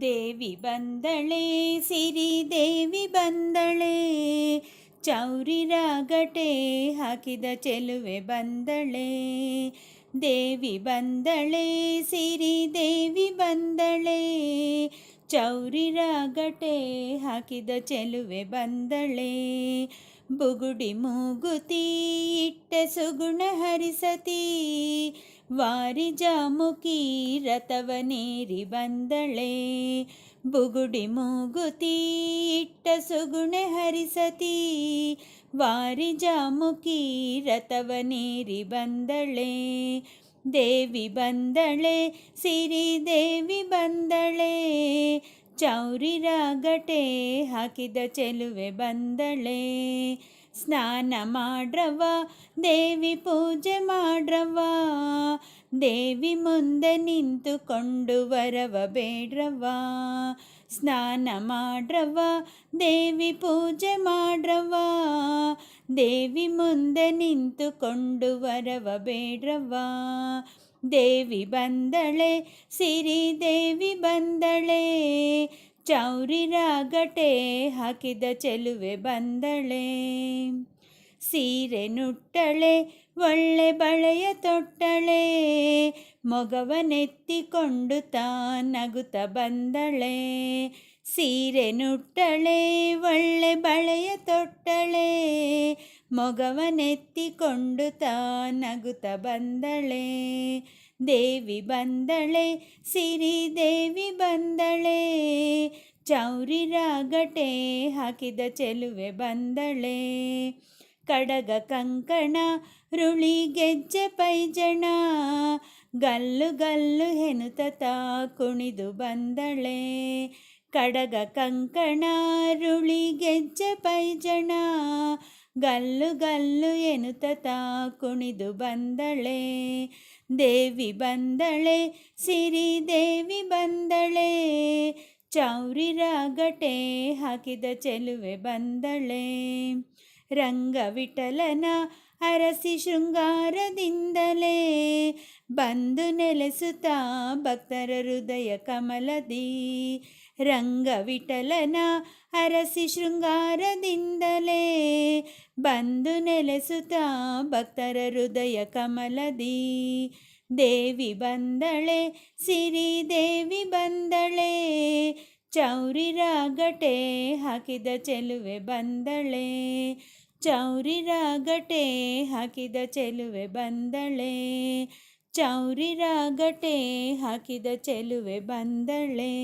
ದೇವಿ ಬಂದಳೆ, ಸಿರಿ ದೇವಿ ಬಂದಳೆ, ಚೌರಿ ರಾಗಟೆ ಹಾಕಿದ ಚೆಲುವೆ ಬಂದಳೆ. ದೇವಿ ಬಂದಳೆ, ಸಿರಿ ದೇವಿ ಬಂದಳೆ, ಚೌರಿ ರಾಗಟೆ ಹಾಕಿದ ಚೆಲುವೆ ಬಂದಳೆ. ಬುಗುಡಿ ಮೂಗುತಿ, ಇಟ್ಟ ಸುಗುಣ ಹರಿಸತಿ ವಾರಿ ಜಾಮುಕಿ ರಥವನೇರಿ ಬಂದಳೆ. ಬುಗುಡಿ ಮೂಗುತಿ ಇಟ್ಟ ಸುಗುಣೆ ಹರಿಸತಿ. ವಾರಿ ಜಾಮುಕಿ ರಥವನೇರಿ ಬಂದಳೆ. ದೇವಿ ಬಂದಳೆ, ಸಿರಿ ದೇವಿ ಬಂದಳೆ. ಚೌರಿ ರಾಗಟೆ ಹಾಕಿದ ಚೆಲುವೆ ಬಂದಳೆ. ಸ್ನಾನ ಮಾಡ್ರವ್ವ, ದೇವಿ ಪೂಜೆ ಮಾಡ್ರವ್ವ. ದೇವಿ ಮುಂದೆ ನಿಂತುಕೊಂಡು ವರವ ಬೇಡ್ರವ್ವ. ಸ್ನಾನ ಮಾಡ್ರವ್ವ, ದೇವಿ ಪೂಜೆ ಮಾಡ್ರವ್ವ. ದೇವಿ ಮುಂದೆ ನಿಂತುಕೊಂಡು ವರವ ಬೇಡ್ರವ್ವ. ದೇವಿ ಬಂದಳೆ, ಸಿರಿ ದೇವಿ ಬಂದಳೆ. ಚೌರಿ ಗಟೆ ಹಾಕಿದ ಚೆಲುವೆ ಬಂದಳೆ. ಸೀರೆ ನುಟ್ಟಳೆ, ಒಳ್ಳೆ ಬಳೆಯ ತೊಟ್ಟಳೆ, ಮೊಗವನೆತ್ತಿಕೊಂಡು ತಾ ನಗುತ್ತ ಬಂದಳೆ. ಸೀರೆ ನುಟ್ಟಳೆ, ಒಳ್ಳೆ ಬಳೆಯ ತೊಟ್ಟಳೆ, ಮೊಗವನೆತ್ತಿಕೊಂಡು ತಾ ನಗುತ್ತ ಬಂದಳೆ. ದೇವಿ ಬಂದಳೆ, ಸಿರಿ ದೇವಿ ಬಂದಳೆ, ಚೌರಿ ರಾಗಟೆ ಹಾಕಿದ ಚೆಲುವೆ ಬಂದಳೆ. ಕಡಗ ಕಂಕಣ, ರುಳಿ ಗೆಜ್ಜೆ ಪೈಜಣ, ಗಲ್ಲು ಗಲ್ಲು ಹೆನುತತ ಕುಣಿದು ಬಂದಳೆ. ಕಡಗ ಕಂಕಣ, ರುಳಿ ಗೆಜ್ಜೆ ಪೈಜಣ ಗಲ್ಲು ಗಲ್ಲು ಎನುತ ಕುಣಿದು ಬಂದಳೆ. ದೇವಿ ಬಂದಳೆ, ಸಿರಿ ದೇವಿ ಬಂದಳೆ. ಚೌರಿ ರಾಗಟೆ ಹಾಕಿದ ಚೆಲುವೆ ಬಂದಳೆ. ರಂಗ ವಿಠಲನ ಅರಸಿ ಶೃಂಗಾರದಿಂದಲೇ ಬಂದು ನೆಲೆಸುತ್ತ ಭಕ್ತರ ಹೃದಯ ಕಮಲದಿ. ರಂಗ ವಿಠಲನ ಅರಸಿ ಶೃಂಗಾರದಿಂದಲೇ ಬಂದು ನೆಲೆಸುತ್ತಾ ಭಕ್ತರ ಹೃದಯ ಕಮಲದಿ. ದೇವಿ ಬಂದಳೆ, ಸಿರಿ ದೇವಿ ಬಂದಳೆ, ಚೌರಿ ರಾಗಟೆ ಹಾಕಿದ ಚೆಲುವೆ ಬಂದಳೆ. ಚೌರಿ ರಾಗಟೆ ಹಾಕಿದ ಚೆಲುವೆ ಬಂದಳೆ, ಚೌರಿ ರಾಗಟೆ ಹಾಕಿದ ಚೆಲುವೆ ಬಂದಳೆ.